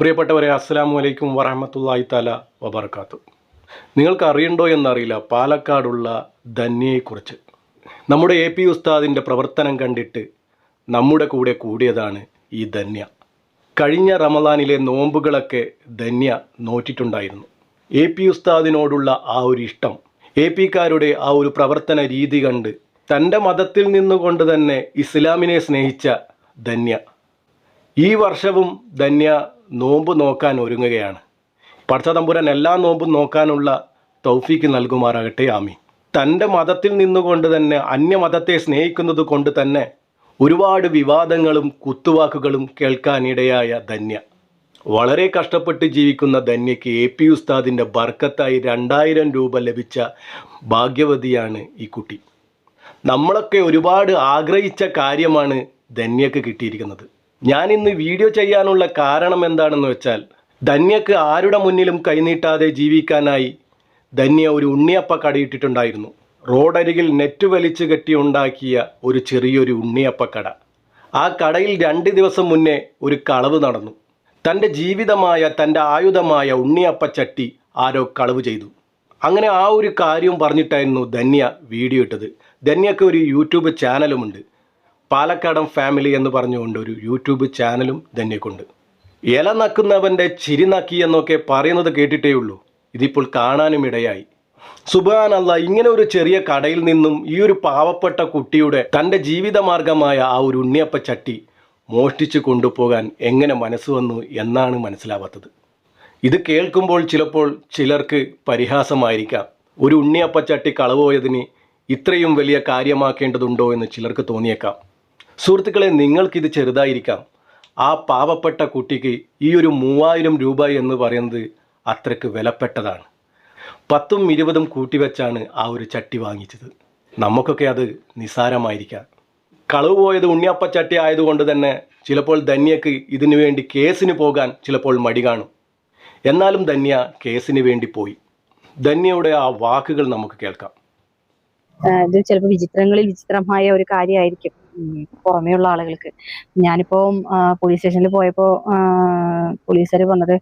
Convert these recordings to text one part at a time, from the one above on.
പ്രിയപ്പെട്ടവരെ അസ്സാം വലൈക്കും വറഹമത്തല്ലാഹി തല വബർക്കാത്തു നിങ്ങൾക്ക് അറിയണ്ടോ എന്നറിയില്ല പാലക്കാടുള്ള ധന്യയെക്കുറിച്ച്. നമ്മുടെ എ പി ഉസ്താദിന്റെ പ്രവർത്തനം കണ്ടിട്ട് നമ്മുടെ കൂടെ കൂടിയതാണ് ഈ ധന്യ. കഴിഞ്ഞ റമദാനിലെ നോമ്പുകളൊക്കെ ധന്യ നോറ്റിട്ടുണ്ടായിരുന്നു. എ പി ഉസ്താദിനോടുള്ള ആ ഒരു ഇഷ്ടം എ പിക്കാരുടെ ആ ഒരു പ്രവർത്തന രീതി കണ്ട് തന്റെ മതത്തിൽ നിന്നുകൊണ്ട് തന്നെ ഇസ്ലാമിനെ സ്നേഹിച്ച ധന്യ. ഈ വർഷവും ധന്യ നോമ്പ് നോക്കാൻ ഒരുങ്ങുകയാണ്. പടച്ചതമ്പുരാൻ എല്ലാ നോമ്പും നോക്കാനുള്ള തൗഫീക്ക് നൽകുമാറാകട്ടെ ആമി തന്റെ മതത്തിൽ നിന്നുകൊണ്ട് തന്നെ അന്യമതത്തെ സ്നേഹിക്കുന്നത് കൊണ്ട് തന്നെ ഒരുപാട് വിവാദങ്ങളും കുത്തുവാക്കുകളും കേൾക്കാനിടയായ ധന്യ. വളരെ കഷ്ടപ്പെട്ട് ജീവിക്കുന്ന ധന്യയ്ക്ക് എ പി ഉസ്താദിന്റെ ബർക്കത്തായി രണ്ടായിരം രൂപ ലഭിച്ച ഭാഗ്യവതിയാണ് ഈ കുട്ടി. നമ്മളൊക്കെ ഒരുപാട് ആഗ്രഹിച്ച കാര്യമാണ് ധന്യക്ക് കിട്ടിയിരിക്കുന്നത്. ഞാൻ ഇന്ന് വീഡിയോ ചെയ്യാനുള്ള കാരണം എന്താണെന്ന് വെച്ചാൽ ധന്യക്ക് ആരുടെ മുന്നിലും കൈനീട്ടാതെ ജീവിക്കാനായി ധന്യ ഒരു ഉണ്ണിയപ്പ കടയിട്ടിട്ടുണ്ടായിരുന്നു. റോഡരികിൽ നെറ്റ് വലിച്ചു കെട്ടി ഉണ്ടാക്കിയ ഒരു ചെറിയൊരു ഉണ്ണിയപ്പ കട. ആ കടയിൽ രണ്ട് ദിവസം മുന്നേ ഒരു കളവ് നടന്നു. തന്റെ ജീവിതമായ തന്റെ ആയുധമായ ഉണ്ണിയപ്പ ചട്ടി ആരോ കളവ് ചെയ്തു. അങ്ങനെ ആ ഒരു കാര്യം പറഞ്ഞിട്ടായിരുന്നു ധന്യ വീഡിയോ ഇട്ടത്. ധന്യക്ക് ഒരു യൂട്യൂബ് ചാനലുമുണ്ട്. പാലക്കാടൻ ഫാമിലി എന്ന് പറഞ്ഞുകൊണ്ട് ഒരു യൂട്യൂബ് ചാനലും ധന്യക്കുണ്ട് ഇല നക്കുന്നവന്റെ ചിരി നക്കി എന്നൊക്കെ പറയുന്നത് കേട്ടിട്ടേ ഉള്ളൂ. ഇതിപ്പോൾ കാണാനും ഇടയായി. സുബാനല്ല ഇങ്ങനെ ഒരു ചെറിയ കടയിൽ നിന്നും ഈ ഒരു പാവപ്പെട്ട കുട്ടിയുടെ തന്റെ ജീവിതമാർഗമായ ആ ഒരു ഉണ്ണിയപ്പ ചട്ടി മോഷ്ടിച്ചു കൊണ്ടുപോകാൻ എങ്ങനെ മനസ്സ് വന്നു എന്നാണ് മനസ്സിലാവാത്തത്. ഇത് കേൾക്കുമ്പോൾ ചിലപ്പോൾ ചിലർക്ക് പരിഹാസമായിരിക്കാം. ഒരു ഉണ്ണിയപ്പച്ചട്ടി കളവുപോയതിന് ഇത്രയും വലിയ കാര്യമാക്കേണ്ടതുണ്ടോ എന്ന് ചിലർക്ക് തോന്നിയേക്കാം. സുഹൃത്തുക്കളെ നിങ്ങൾക്കിത് ചെറുതായിരിക്കാം. ആ പാവപ്പെട്ട കുട്ടിക്ക് ഈ ഒരു മൂവായിരം രൂപ എന്ന് പറയുന്നത് അത്രയ്ക്ക് വിലപ്പെട്ടതാണ്. പത്തും ഇരുപതും കൂട്ടിവെച്ചാണ് ആ ഒരു ചട്ടി വാങ്ങിച്ചത്. നമുക്കൊക്കെ അത് നിസ്സാരമായിരിക്കാം. കളവ് പോയത് ഉണ്ണിയപ്പച്ചട്ടി ആയതുകൊണ്ട് തന്നെ ചിലപ്പോൾ ധന്യക്ക് ഇതിനു വേണ്ടി കേസിന് പോകാൻ ചിലപ്പോൾ മടി കാണും. എന്നാലും ധന്യ കേസിന് വേണ്ടി പോയി. ധന്യയുടെ ആ വാക്കുകൾ നമുക്ക് കേൾക്കാം. ഇത് ചിലപ്പോൾ വിചിത്രങ്ങളിൽ വിചിത്രമായ ഒരു കാര്യമായിരിക്കും. പുറമേയുള്ള ആളുകൾക്ക്. ഞാനിപ്പോ പോലീസ് സ്റ്റേഷനിൽ പോയപ്പോ പോലീസുകാർ പറഞ്ഞത്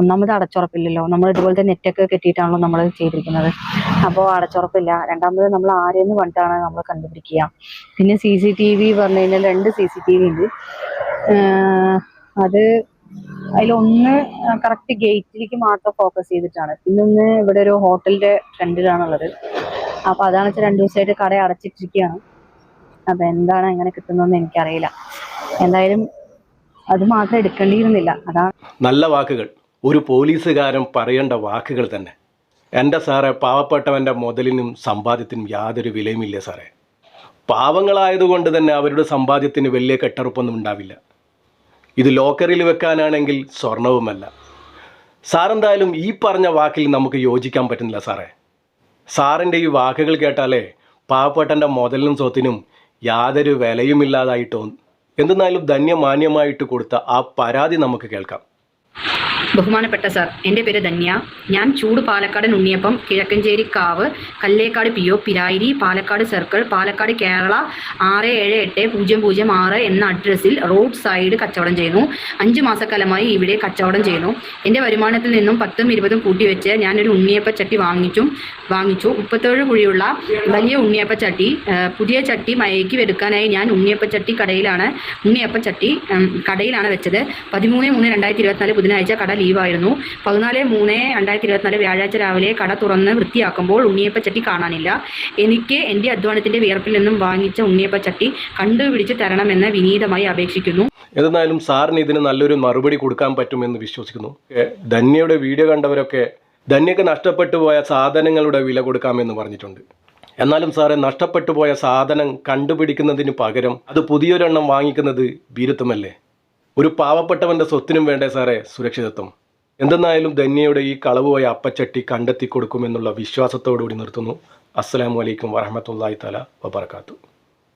ഒന്നാമത് അടച്ചുറപ്പില്ലല്ലോ. നമ്മൾ ഇതുപോലത്തെ നെറ്റൊക്കെ കെട്ടിയിട്ടാണല്ലോ നമ്മൾ ചെയ്തിരിക്കുന്നത്. അപ്പോൾ അടച്ചുറപ്പില്ല. രണ്ടാമത് നമ്മൾ ആരെയെന്ന് കണ്ടാണ് നമ്മൾ കണ്ടുപിടിക്കുക. പിന്നെ സി സി ടി വി പറഞ്ഞു കഴിഞ്ഞാൽ രണ്ട് സി സി ടി വി ഉണ്ട്. അത് അതിലൊന്ന് കറക്റ്റ് ഗേറ്റിലേക്ക് മാത്രം ഫോക്കസ് ചെയ്തിട്ടാണ്. പിന്നെ ഒന്ന് ഇവിടെ ഒരു ഹോട്ടലിന്റെ ഫ്രണ്ടിലാണുള്ളത് അപ്പൊ അതാണ് വെച്ചാൽ രണ്ടു ദിവസമായിട്ട് കട അടച്ചിട്ടിരിക്കുകയാണ്. അപ്പൊ എന്താണ് എങ്ങനെ കിട്ടുന്നതെന്ന് എനിക്കറിയില്ല. എന്തായാലും അത് മാത്രം എടുക്കേണ്ടിയിരുന്നില്ല. അതാണ് നല്ല വാക്കുകൾ. ഒരു പോലീസുകാരൻ പറയേണ്ട വാക്കുകൾ തന്നെ. എന്റെ സാറേ പാവപ്പെട്ടവന്റെ മുതലിനും സമ്പാദ്യത്തിനും യാതൊരു വിലയുമില്ല സാറേ. പാവങ്ങളായതുകൊണ്ട് തന്നെ അവരുടെ സമ്പാദ്യത്തിന് വലിയ കെട്ടറുപ്പൊന്നും ഉണ്ടാവില്ല. ഇത് ലോക്കറിൽ വെക്കാനാണെങ്കിൽ സ്വർണവുമല്ല. സാറെന്തായാലും ഈ പറഞ്ഞ വാക്കിൽ നമുക്ക് യോജിക്കാൻ പറ്റുന്നില്ല സാറേ. സാറിന്റെ ഈ വാക്കുകൾ കേട്ടാലേ പാവപ്പെട്ടന്റെ മുതലിനും സ്വത്തിനും യാതൊരു തോന്നും. എന്തെന്നാലും ധന്യമാന്യമായിട്ട് കൊടുത്ത ആ പരാതി നമുക്ക് കേൾക്കാം. ബഹുമാനപ്പെട്ട സാർ എന്റെ പേര് ധന്യ. ഞാൻ ചൂട് Palakkad unniyappam Kizhakkanchery Kavu Kallekkad P O Pirayiri Palakkad circle Palakkad Kerala ആറ് ഏഴ് എട്ട് പൂജ്യം പൂജ്യം ആറ് എന്ന അഡ്രസ്സിൽ റോഡ് സൈഡ് കച്ചവടം ചെയ്യുന്നു അഞ്ച് മാസക്കാലമായി ഇവിടെ കച്ചവടം ചെയ്യുന്നു. എന്റെ വരുമാനത്തിൽ നിന്നും പത്തും ഇരുപതും കൂട്ടിവെച്ച് ഞാനൊരു ഉണ്ണിയപ്പ ചട്ടി വാങ്ങിച്ചു വാങ്ങിച്ചു. മുപ്പത്തേഴ് കുഴിയുള്ള വലിയ ഉണ്ണിയപ്പ ചട്ടി പുതിയ ചട്ടി മയക്കി വെടുക്കാനായി ഞാൻ ഉണ്ണിയപ്പ ചട്ടി കടയിലാണ് ഉണ്ണിയപ്പ ചട്ടി കടയിലാണ് വെച്ചത്. പതിമൂന്ന് മൂന്ന് രണ്ടായിരത്തി ഇരുപത്തിനാല് ബുധനാഴ്ച കട ലീവായിരുന്നു. പതിനാല് മൂന്ന് രണ്ടായിരത്തി ഇരുപത്തിനാല് വ്യാഴാഴ്ച രാവിലെ കട തുറന്ന് വൃത്തിയാക്കുമ്പോൾ ഉണ്ണിയപ്പച്ചട്ടി കാണാനില്ല. എനിക്ക് എന്റെ അധ്വാനത്തിന്റെ വിയർപ്പിൽ നിന്നും വാങ്ങിച്ച ഉണ്ണിയപ്പച്ചട്ടി കണ്ടുപിടിച്ച് തരണമെന്ന് വിനീതമായി അപേക്ഷിക്കുന്നു. എന്നാലും സാറിന് ഇതിന് നല്ലൊരു മറുപടി കൊടുക്കാൻ പറ്റുമെന്ന് വിശ്വസിക്കുന്നു. ധന്യയുടെ വീഡിയോ കണ്ടവരൊക്കെ ധന്യക്ക് നഷ്ടപ്പെട്ടു പോയ സാധനങ്ങളുടെ വില കൊടുക്കാമെന്ന് പറഞ്ഞിട്ടുണ്ട്. എന്നാലും സാറെ നഷ്ടപ്പെട്ടു പോയ സാധനം കണ്ടുപിടിക്കുന്നതിന് പകരം അത് പുതിയൊരെണ്ണം വാങ്ങിക്കുന്നത് ഭീരുത്വമല്ലേ ഒരു പാവപ്പെട്ടവന്റെ സ്വത്തിനും വേണ്ടേ സാറേ സുരക്ഷിതത്വം. എന്തെന്നായാലും ധന്യയുടെ ഈ കളവുപോയ അപ്പച്ചട്ടി കണ്ടെത്തി കൊടുക്കുമെന്നുള്ള വിശ്വാസത്തോടുകൂടി നിർത്തുന്നു. അസ്സലാമു അലൈക്കും വറഹമത്തല്ലാഹി തല വബർക്കാത്തു